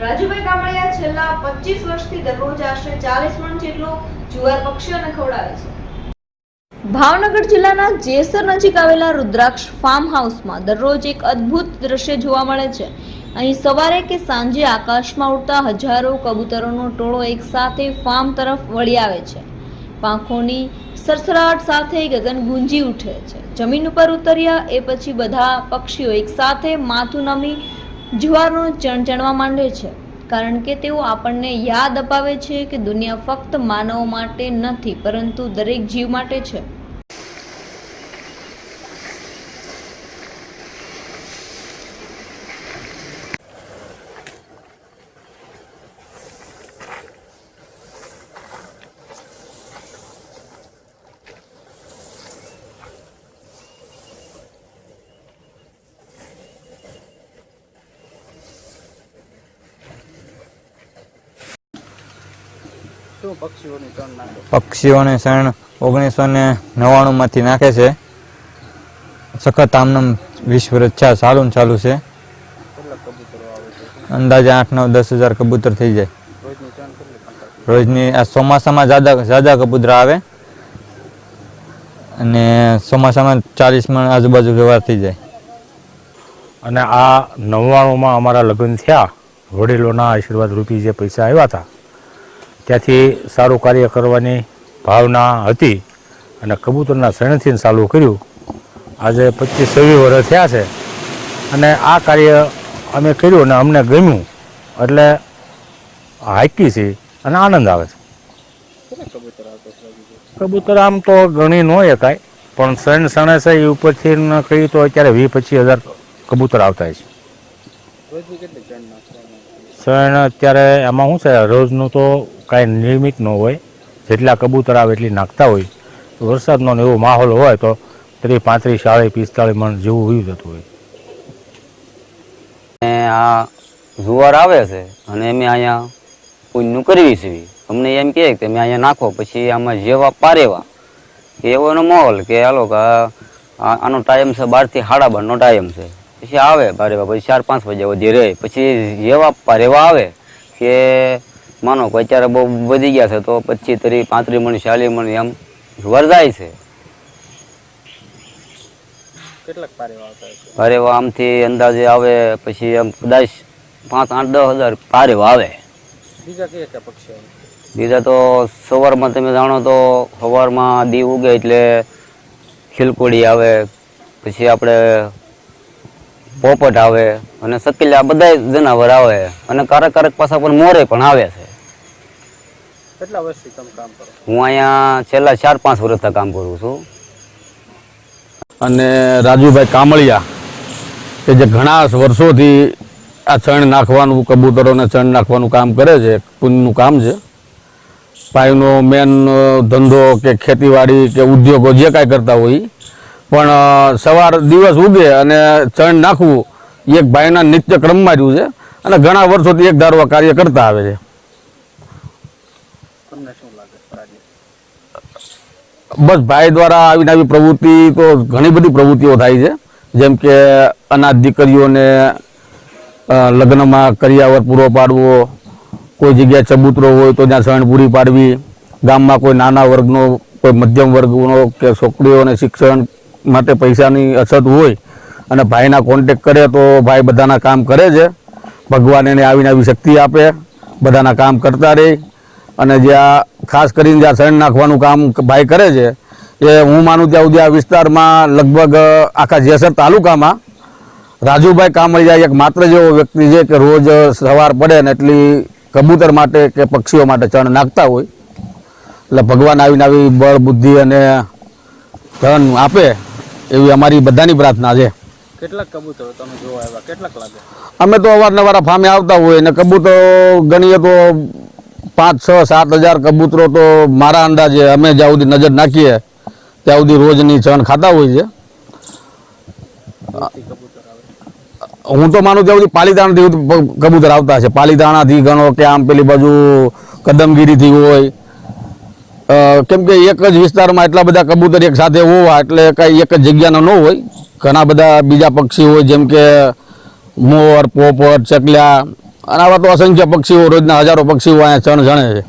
રાજુભાઈ કામળિયા છેલ્લા પચીસ વર્ષથી દરરોજ આશરે ચાલીસ મણ જેટલો જુવાર પક્ષીઓને ખવડાવે છે. ભાવનગર જિલ્લાના જેસર નજીક આવેલા રુદ્રાક્ષ ફાર્મ હાઉસમાં દરરોજ એક અદ્ભુત દ્રશ્ય જોવા મળે છે. અહીં સવારે કે સાંજે આકાશમાં ઉડતા હજારો કબૂતરોનો ટોળો એક સાથે ફાર્મ તરફ વળી આવે છે. પાંખોની સરસરાટ સાથે ગગન ગુંજી ઉઠે છે. જમીન ઉપર ઉતર્યા એ પછી બધા પક્ષીઓ એક સાથે માથું નમી જુવારનો ચણચણવા માંડે છે, કારણ કે તેઓ આપણને યાદ અપાવે છે કે દુનિયા ફક્ત માનવ માટે નથી, પરંતુ દરેક જીવ માટે છે. પક્ષીઓની પક્ષીઓને શરણ ઓગણીસો ને નવ્વાણુંમાંથી નાખે છે. સખત આમનામ વીસ વર્ષ ચા ચાલુ ને ચાલુ છે. છે? અંદાજે આઠ નવ દસ હજાર કબૂતર થઈ જાય. રોજની આ ચોમાસામાં જાદા જાદા કબૂતર આવે. અને ચોમાસામાં ચાલીસ મણ આજુબાજુ વ્યવહાર થઈ જાય. અને આ નવ્વાણુંમાં અમારા લગ્ન થયા. વડીલોના આશીર્વાદ રૂપી જે પૈસા આવ્યા હતા ત્યાંથી સારું કાર્ય કરવાની ભાવના હતી અને કબૂતરના શરણથી ચાલુ કર્યું. આજે પચીસ છવ્વીસ વર્ષ થયા છે અને આ કાર્ય અમે કર્યું અને અમને ગમ્યું. એટલે હાઈકી છે અને આનંદ આવે છે. કબૂતર આમ તો ગણી ન એકાય પણ શરણ શણે છે એ ઉપરથી કહ્યું તો અત્યારે વીસ પચીસ હજાર કબૂતર આવતા છે. શરણ અત્યારે એમાં શું છે? રોજનું તો કાંઈ નિયમિત ન હોય. જેટલા કબૂતર આવે એટલી નાખતા હોય. વરસાદનો એવો માહોલ હોય તો ત્રીસ પાંત્રીસ, ચાળીસ, પિસ્તાળીસ મણ જેવું વયું જતું હોય. આ જુવાર આવે છે અને અમે અહીંયા પૂજનું કરવી છે અમને એમ કહે કે તમે અહીંયા નાખો, પછી આમાં જેવા પારેવા. એવો એનો માહોલ કે હાલો આનો ટાઈમ છે બારથી સાડા બારનો ટાઈમ છે. પછી આવે ભારે પછી ચાર પાંચ વાગ્યા સુધી રહે. પછી જેવા પારેવા આવે કે માનો કે અત્યારે બહુ વધી ગયા છે તો પચીસ ત્રીસ પાંત્રીસ મણ ચાલીસ મણ એમ જુવાર છે. પારેવા આમથી અંદાજે આવે પછી આમ કદાચ પાંચ આઠ દસ હજાર પારેવા આવે. બીજા કયા કયા બીજા તો સવારમાં તમે જાણો તો સવારમાં દી ઉગે એટલે ખીલકોડી આવે પછી આપણે પોપટ આવે અને સકીલા બધા જનાવર આવે અને કારક કારક પાસા પણ મોરે પણ આવે છે. કેટલા વર્ષથી તમે કામ કરો હું અહીંયા છેલ્લા ચાર પાંચ વર્ષથી કામ કરું છું. અને રાજુભાઈ કામળિયા કે જે ઘણા વર્ષોથી આ ચણ નાખવાનું કબૂતરોને ચણ નાખવાનું કામ કરે છે પુણ્યનું કામ છે. ભાઈનો મેન ધંધો કે ખેતીવાડી કે ઉદ્યોગો જે કાંઈ કરતા હોય. પણ સવાર દિવસ ઉગે અને ચણ નાખવું એક ભાઈના નિત્ય ક્રમમાં રહ્યું છે. અને ઘણા વર્ષોથી એક ધારો કાર્ય કરતા આવે છે. બસ ભાઈ દ્વારા આવીને આવી પ્રવૃત્તિ તો ઘણી બધી પ્રવૃત્તિઓ થાય છે. જેમ કે અનાથ દીકરીઓને લગ્નમાં કરિયાવર પૂરો પાડવો કોઈ જગ્યાએ ચબૂતરો હોય તો ત્યાં શરણ પૂરી પાડવી ગામમાં કોઈ નાના વર્ગનો કોઈ મધ્યમ વર્ગનો કે છોકરીઓને શિક્ષણ માટે પૈસાની અછત હોય અને ભાઈના કોન્ટેક કરે તો ભાઈ બધાના કામ કરે છે. ભગવાન એને આવીને આવી શક્તિ આપે, બધાના કામ કરતા રહે અને જ્યાં ખાસ કરીને જ્યાં શરણ નાખવાનું કામ ભાઈ કરે છે, એ હું માનું ત્યાં સુધી આ વિસ્તારમાં લગભગ આખા જેસર તાલુકામાં રાજુભાઈ કામળિયા એક માત્ર જેવો વ્યક્તિ છે કે રોજ સવાર પડે ને એટલી કબૂતર માટે કે પક્ષીઓ માટે ચણ નાખતા હોય. એટલે ભગવાન આવીને આવી બળ બુદ્ધિ અને ધન આપે એવી અમારી બધાની પ્રાર્થના છે. કેટલાક કબૂતરો તમે જોવા આવ્યા? કેટલાક લાગે? અમે તો અવારનવાર ફામે આવતા હોય ને કબૂતરો ગણીએ તો પાંચ છ સાત હજાર કબૂતરો તો મારા અંદાજે અમે જ્યાં સુધી નજર નાખીએ ત્યાં સુધી રોજની ચણ ખાતા હોય છે હું તો માનું ત્યાં સુધી પાલીતાણાથી કબૂતર આવતા છે પાલીતાણાથી ગણો કે આમ પેલી બાજુ કદમગીરીથી હોય કેમ કે એક જ વિસ્તારમાં એટલા બધા કબૂતર એક સાથે હોવા એટલે કાંઈ એક જ જગ્યાનો ન હોય. ઘણા બધા બીજા પક્ષી હોય, જેમ કે મોર પોપર ચકલ્યા અને આવા તો અસંખ્ય પક્ષીઓ, રોજના હજારો પક્ષીઓ અહીંયા ચણ જણે છે.